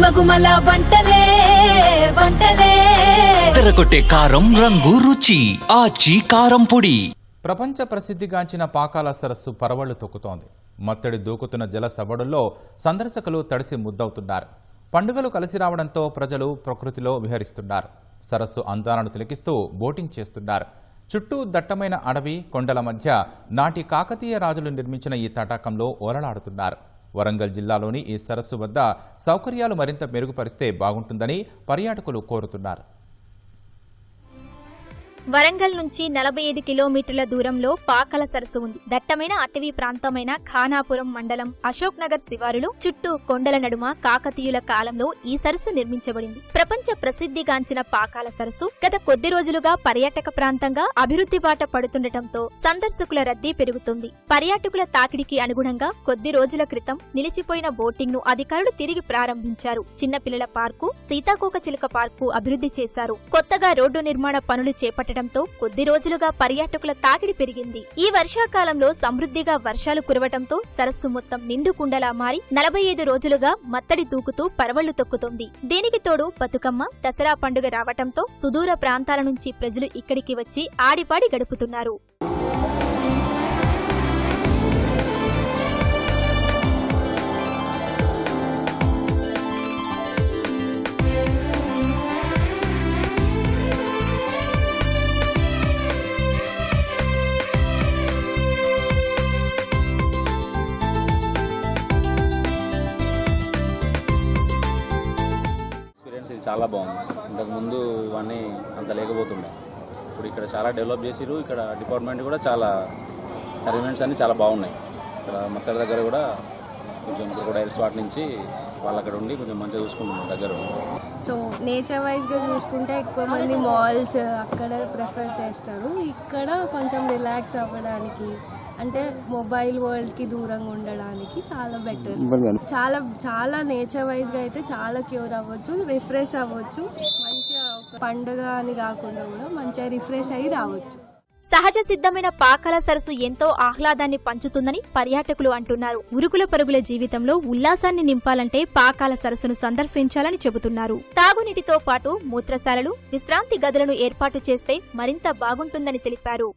గుమగుమల వంటలే వంటలే. తెరకొట్టే కారం రంగు రుచి ఆచి కారం పొడి. ప్రపంచ ప్రసిద్ధిగాంచిన పాకాల సరస్సు పరవళ్ళు తొక్కుతోంది. మత్తడి దూకుతున్న జల సవడుల్లో సందర్శకులు తడిసి ముద్దవుతున్నారు. పండుగలు కలిసి రావడంతో ప్రజలు ప్రకృతిలో విహరిస్తున్నారు. సరస్సు అందాలను తిలకిస్తూ బోటింగ్ చేస్తున్నారు. చుట్టూ దట్టమైన అడవి కొండల మధ్య నాటి కాకతీయ రాజులు నిర్మించిన ఈ తటాకంలో ఓలలాడుతున్నారు వరంగల్ జిల్లాలోని ఈ సరస్సు వద్ద సౌకర్యాలు మరింత మెరుగుపరిస్తే బాగుంటుందని పర్యాటకులు కోరుతున్నారు. వరంగల్ నుంచి నలభై ఐదు కిలోమీటర్ల దూరంలో పాకల సరస్సు ఉంది. దట్టమైన అటవీ ప్రాంతమైన ఖానాపురం మండలం అశోక్ నగర్ శివారులో చుట్టూ కొండల నడుమ కాకతీయుల కాలంలో ఈ సరస్సు నిర్మించబడింది. ప్రపంచ ప్రసిద్ధిగాంచిన పాకాల సరస్సు గత కొద్ది రోజులుగా పర్యాటక ప్రాంతంగా అభివృద్ధి బాట పడుతుండటంతో సందర్శకుల రద్దీ పెరుగుతుంది. పర్యాటకుల తాకిడికి అనుగుణంగా కొద్ది రోజుల క్రితం నిలిచిపోయిన బోటింగ్ను అధికారులు తిరిగి ప్రారంభించారు. చిన్నపిల్లల పార్కు సీతాకోక చిలుక పార్కు అభివృద్ధి చేశారు. కొత్తగా రోడ్డు నిర్మాణ పనులు చేపట్టడంతో కొద్ది రోజులుగా పర్యాటకుల తాకిడి పెరిగింది. ఈ వర్షాకాలంలో సమృద్ధిగా వర్షాలు కురవటంతో సరస్సు మొత్తం నిండు కుండలా మారి నలభై ఐదు రోజులుగా మత్తడి తూకుతూ పరవళ్ళు తొక్కుతోంది. దీనికి తోడు బతుకమ్మ దసరా పండుగ రావటంతో సుదూర ప్రాంతాల నుంచి ప్రజలు ఇక్కడికి వచ్చి ఆడిపాడి గడుపుతున్నారు. ఇది చాలా బాగుంది. ఇంతకుముందు ఇవన్నీ అంత లేకపోతుండే. ఇప్పుడు ఇక్కడ చాలా డెవలప్ చేసిరు ఇక్కడ డిపార్ట్మెంట్ కూడా చాలా అరేంజ్మెంట్స్ అన్ని చాలా బాగున్నాయి. ఇక్కడ మత్తల దగ్గర కూడా కొంచెం క్రొకడైల్స్ వాటి నుంచి వాళ్ళు అక్కడ ఉండి కొంచెం మంచిగా చూసుకుంటున్నారు దగ్గర సో నేచర్ వైజ్గా చూసుకుంటే ఎక్కువ మంది మాల్స్ అక్కడ ప్రిఫర్ చేస్తారు. ఇక్కడ కొంచెం రిలాక్స్ అవ్వడానికి అంటే మొబైల్ వరల్డ్కి దూరంగా ఉండడానికి చాలా బెటర్ చాలా చాలా నేచర్ వైజ్గా అయితే చాలా క్యూర్ అవ్వచ్చు రిఫ్రెష్ అవ్వచ్చు. మంచిగా ఒక పండుగ అని కాకుండా కూడా మంచిగా రిఫ్రెష్ అయ్యి రావచ్చు. సహజ సిద్ధమైన పాకల సరస్సు ఎంతో ఆహ్లాదాన్ని పంచుతుందని పర్యాటకులు అంటున్నారు. ఉరుకుల పరుగుల జీవితంలో ఉల్లాసాన్ని నింపాలంటే పాకాల సరస్సును సందర్శించాలని చెబుతున్నారు. తాగునీటితో పాటు మూత్రశాలలు విశ్రాంతి గదులను ఏర్పాటు చేస్తే మరింత బాగుంటుందని తెలిపారు.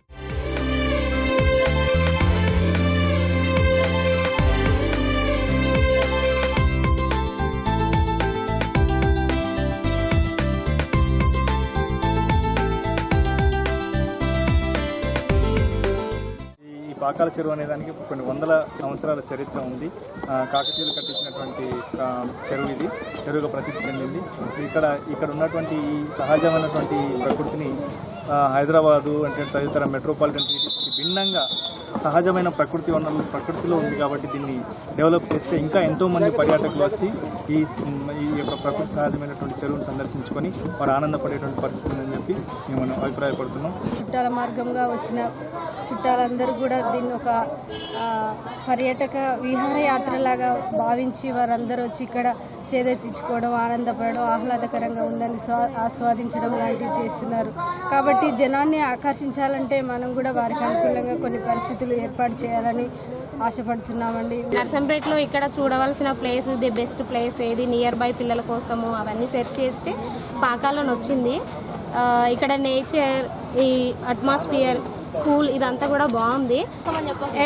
పాకాల చెరువు అనే దానికి కొన్ని వందల సంవత్సరాల చరిత్ర ఉంది. కాకతీయులు కట్టించినటువంటి చెరువు ఇది. చెరువుగా ప్రసిద్ధి చెందింది. ఇక్కడ ఇక్కడ ఉన్నటువంటి ఈ సహజమైనటువంటి ప్రకృతిని హైదరాబాదు అంటే తదితర మెట్రోపాలిటన్ సిటీస్కి భిన్నంగా సహజమైన ప్రకృతి వనరులు ప్రకృతిలో ఉంది కాబట్టి దీన్ని డెవలప్ చేస్తే ఇంకా ఎంతో మంది పర్యాటకులు వచ్చి ఈ ఈ యొక్క ప్రకృతి సహజమైనటువంటి చెరువును సందర్శించుకొని వారు ఆనందపడేటువంటి పరిస్థితి అని చెప్పి మేము అభిప్రాయపడుతున్నాం. చుట్టాల మార్గంగా వచ్చిన చుట్టాలందరూ కూడా దీన్ని ఒక పర్యాటక విహారయాత్రలాగా భావించి వారందరూ వచ్చి ఇక్కడ సేదెత్తించుకోవడం ఆనందపడడం ఆహ్లాదకరంగా ఉందని స్వా ఆస్వాదించడం లాంటివి చేస్తున్నారు. కాబట్టి జనాన్ని ఆకర్షించాలంటే మనం కూడా వారికి అనుకూలంగా కొన్ని పరిస్థితులు ఏర్పాటు చేయాలని ఆశపడుతున్నామండి. నర్సంపేటలో ఇక్కడ చూడవలసిన ప్లేస్ ది బెస్ట్ ప్లేస్ ఏది నియర్ బై పిల్లల కోసము అవన్నీ సెర్చ్ చేస్తే పాకాలను వచ్చింది. ఇక్కడ నేచర్ ఈ అట్మాస్ఫియర్ కూల్ ఇదంతా కూడా బాగుంది.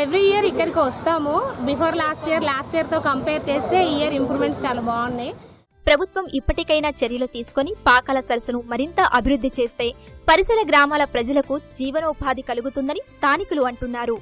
ఎవ్రీ ఇయర్ ఇక్కడికి వస్తాము. బిఫోర్ లాస్ట్ ఇయర్ లాస్ట్ ఇయర్తో కంపేర్ చేస్తే ఈ ఇయర్ ఇంప్రూవ్మెంట్స్ చాలా బాగున్నాయి. ప్రభుత్వం ఇప్పటికైనా చర్యలు తీసుకొని పాకాల సరస్సును మరింత అభివృద్ధి చేస్తే పరిసర గ్రామాల ప్రజలకు జీవనోపాధి కలుగుతుందని స్థానికులు అంటున్నారు.